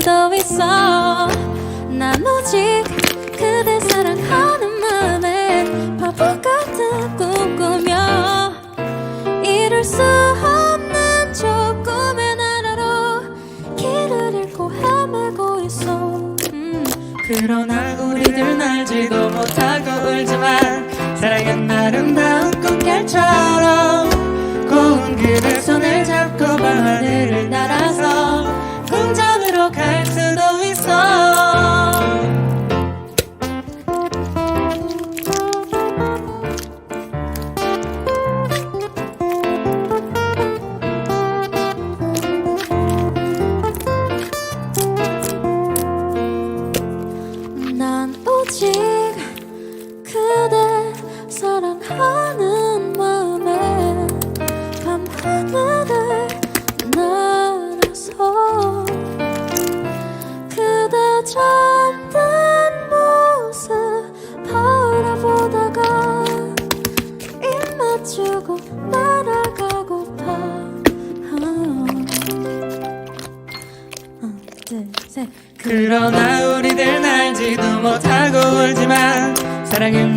수도 있어. 난 오직 그대 사랑하는 마음에 바보 같은 꿈 꾸며 이룰 수 없는 조금의 나라로 길을 잃고 헤매고 있어. 음, 그러나 우리들 알지도 못하고 그러나 우리들 알지도 못하고 울지만 사랑은